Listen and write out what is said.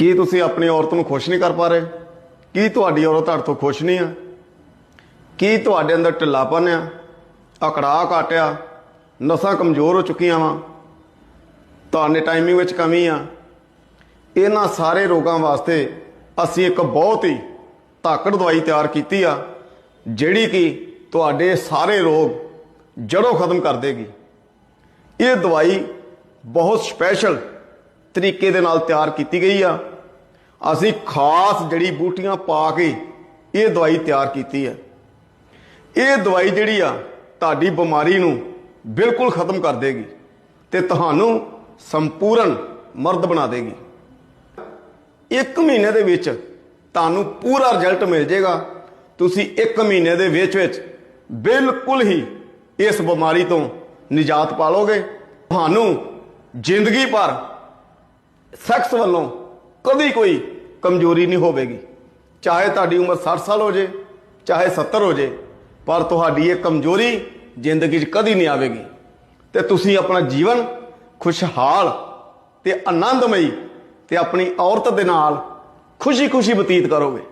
ਕੀ ਤੁਸੀਂ ਆਪਣੀ ਔਰਤ ਨੂੰ ਖੁਸ਼ ਨਹੀਂ ਕਰ ਪਾ ਰਹੇ? ਕੀ ਤੁਹਾਡੀ ਔਰਤ ਤੁਹਾਡੇ ਤੋਂ ਖੁਸ਼ ਨਹੀਂ ਆ? ਕੀ ਤੁਹਾਡੇ ਅੰਦਰ ਢਿੱਲਾਪਨ ਆ? ਅਕੜਾ ਘਟਿਆ? ਨਸਾਂ ਕਮਜ਼ੋਰ ਹੋ ਚੁੱਕੀਆਂ ਵਾ? ਤੁਹਾਡੇ ਟਾਈਮਿੰਗ ਵਿੱਚ ਕਮੀ ਆ? ਇਹਨਾਂ ਸਾਰੇ ਰੋਗਾਂ ਵਾਸਤੇ ਅਸੀਂ ਇੱਕ ਬਹੁਤ ਹੀ ਤਾਕੜ ਦਵਾਈ ਤਿਆਰ ਕੀਤੀ ਆ, ਜਿਹੜੀ ਕਿ ਤੁਹਾਡੇ ਸਾਰੇ ਰੋਗ ਜੜੋਂ ਖਤਮ ਕਰ ਦੇਗੀ। ਇਹ ਦਵਾਈ ਬਹੁਤ ਸਪੈਸ਼ਲ ਤਰੀਕੇ ਦੇ ਨਾਲ ਤਿਆਰ ਕੀਤੀ ਗਈ ਆ। ਅਸੀਂ ਖਾਸ ਜੜੀ ਬੂਟੀਆਂ ਪਾ ਕੇ ਇਹ ਦਵਾਈ ਤਿਆਰ ਕੀਤੀ ਹੈ ਇਹ ਦਵਾਈ ਜਿਹੜੀ ਆ, ਤੁਹਾਡੀ ਬਿਮਾਰੀ ਨੂੰ ਬਿਲਕੁਲ ਖਤਮ ਕਰ ਦੇਗੀ ਤੇ ਤੁਹਾਨੂੰ ਸੰਪੂਰਨ ਮਰਦ ਬਣਾ ਦੇਗੀ। ਇੱਕ ਮਹੀਨੇ ਦੇ ਵਿੱਚ ਤੁਹਾਨੂੰ ਪੂਰਾ ਰਿਜ਼ਲਟ ਮਿਲ ਜਾਏਗਾ ਤੁਸੀਂ ਇੱਕ ਮਹੀਨੇ ਦੇ ਵਿੱਚ ਵਿੱਚ ਬਿਲਕੁਲ ਹੀ ਇਸ ਬਿਮਾਰੀ ਤੋਂ ਨਿਜਾਤ ਪਾ ਲਓਗੇ ਤੁਹਾਨੂੰ ਜ਼ਿੰਦਗੀ ਭਰ ਸੈਕਸ ਵੱਲੋਂ ਕਦੀ ਕੋਈ ਕਮਜ਼ੋਰੀ ਨਹੀਂ ਹੋਵੇਗੀ। ਚਾਹੇ ਤੁਹਾਡੀ ਉਮਰ 60 ਸਾਲ ਹੋ ਜੇ, ਚਾਹੇ 70 ਹੋ ਜੇ, ਪਰ ਤੁਹਾਡੀ ਇਹ ਕਮਜ਼ੋਰੀ ਜ਼ਿੰਦਗੀ 'ਚ ਕਦੀ ਨਹੀਂ ਆਵੇਗੀ। ਤੇ ਤੁਸੀਂ ਆਪਣਾ ਜੀਵਨ ਖੁਸ਼ਹਾਲ ਤੇ ਆਨੰਦਮਈ ਤੇ ਆਪਣੀ ਔਰਤ ਦੇ ਨਾਲ ਖੁਸ਼ੀ-ਖੁਸ਼ੀ ਬਤੀਤ ਕਰੋਗੇ।